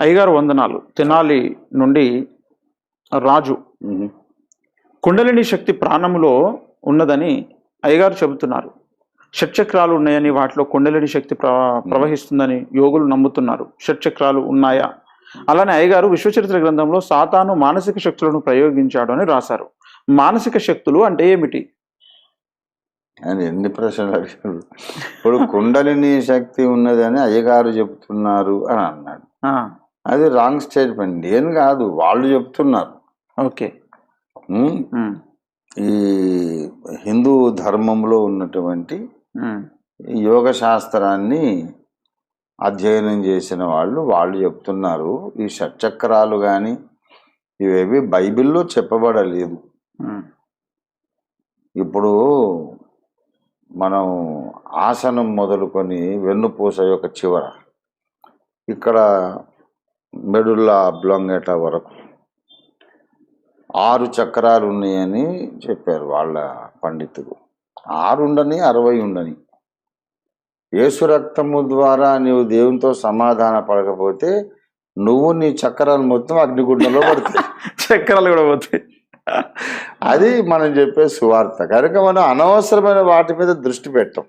అయ్యగారు వందనాలు. తెనాలి నుండి రాజు. కుండలిని శక్తి ప్రాణములో ఉన్నదని అయ్యగారు చెబుతున్నారు. షట్చక్రాలు ఉన్నాయని వాటిలో కుండలిని శక్తి ప్ర ప్రవహిస్తుందని యోగులు నమ్ముతున్నారు. షట్చక్రాలు ఉన్నాయా? అలానే అయ్యగారు విశ్వచరిత్ర గ్రంథంలో సాతాను మానసిక శక్తులను ప్రయోగించాడు అని రాశారు. మానసిక శక్తులు అంటే ఏమిటి? ఆయన ఎన్ని ప్రశ్నలు అడిగారు? ఇప్పుడు కుండలిని శక్తి ఉన్నదని అయ్యగారు చెప్తున్నారు అని అన్నాడు. అది రాంగ్ స్టేట్మెంట్ నేను కాదు వాళ్ళు చెప్తున్నారు. ఓకే. ఈ హిందూ ధర్మంలో ఉన్నటువంటి యోగ శాస్త్రాన్ని అధ్యయనం చేసిన వాళ్ళు వాళ్ళు చెప్తున్నారు ఈ షట్చక్రాలు కానీ ఇవేవి బైబిల్లో చెప్పబడలేదు. ఇప్పుడు మనం ఆసనం మొదలుకొని వెన్నుపూస యొక్క చివర ఇక్కడ మెడుల్లా అబ్లొంగేట వరకు. ఆరు చక్రాలు ఉన్నాయని చెప్పారు వాళ్ళ పండితులు. ఆరు ఉండని అరవై ఉండని. యేసు రక్తము ద్వారా నీవు దేవునితో సమాధాన పడకపోతే నువ్వు నీ చక్రాలు మొత్తం అగ్నిగుండంలో పడతాయి. చక్రాలు కూడా పోతాయి. అది మనం చెప్పే సువార్త. కనుక మనం అనవసరమైన వాటి మీద దృష్టి పెట్టం.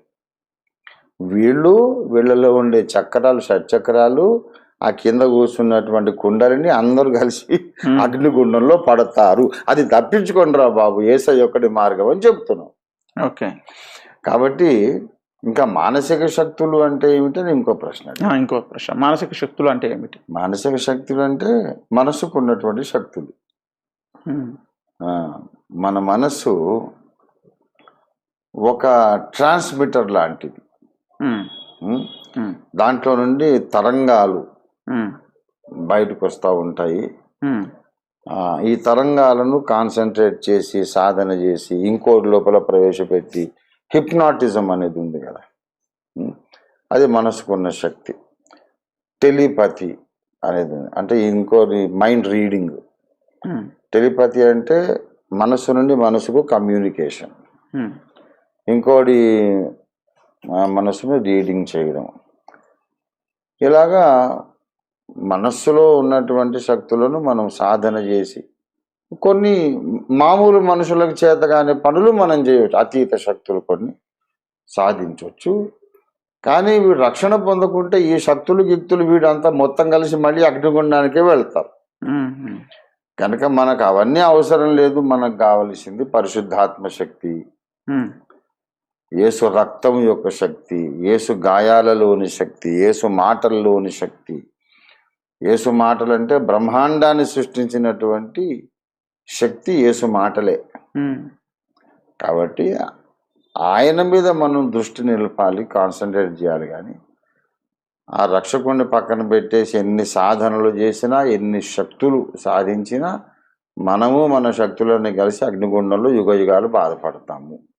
వీళ్ళు వీళ్ళలో ఉండే చక్రాలు షట్చక్రాలు ఆ కింద కూర్చున్నటువంటి కుండలిని అందరూ కలిసి అగ్నిగుండంలో పడతారు. అది తప్పించుకోండి రా బాబు ఏసై ఒక్కటి మార్గం అని చెప్తున్నాం. ఓకే. కాబట్టి ఇంకా మానసిక శక్తులు అంటే ఏమిటని ఇంకో ప్రశ్న ఇంకో ప్రశ్న. మానసిక శక్తులు అంటే ఏమిటి? మానసిక శక్తులు అంటే మనసుకు ఉన్నటువంటి శక్తులు. మన మనస్సు ఒక ట్రాన్స్మిటర్ లాంటిది. దాంట్లో నుండి తరంగాలు బయటకు వస్తూ ఉంటాయి. ఈ తరంగాలను కాన్సన్ట్రేట్ చేసి సాధన చేసి ఇంకోటి లోపల ప్రవేశపెట్టి హిప్నాటిజం అనేది ఉంది కదా? అది మనసుకున్న శక్తి. టెలిపతి అనేది ఉంది. అంటే ఇంకోటి మైండ్ రీడింగ్. టెలిపతి అంటే మనసు నుండి మనసుకు కమ్యూనికేషన్. ఇంకోటి మనసును రీడింగ్ చేయడం. ఇలాగా మనస్సులో ఉన్నటువంటి శక్తులను మనం సాధన చేసి కొన్ని మామూలు మనుషులకు చేతగానే పనులు మనం చేయవచ్చు అతీత శక్తులు కొన్ని సాధించవచ్చు కానీ వీడు రక్షణ పొందకుంటే ఈ శక్తులు గిక్తులు వీడంతా మొత్తం కలిసి మళ్ళీ అగ్నిగుండానికే వెళ్తారు. కనుక మనకు అవన్నీ అవసరం లేదు. మనకు కావలసింది పరిశుద్ధాత్మ శక్తి. యేసు రక్తం యొక్క శక్తి యేసు గాయాలలోని శక్తి యేసు మాటల్లోని శక్తి. యేసు మాటలంటే బ్రహ్మాండాన్ని సృష్టించినటువంటి శక్తి యేసు మాటలే. కాబట్టి ఆయన మీద మనం దృష్టి నిలపాలి కాన్సన్ట్రేట్ చేయాలి కానీ. ఆ రక్షకుడిని పక్కన పెట్టేసి ఎన్ని సాధనలు చేసినా ఎన్ని శక్తులు సాధించినా మనము మన శక్తులని కలిసి అగ్నిగుండంలో యుగ యుగాలు బాధపడతాము.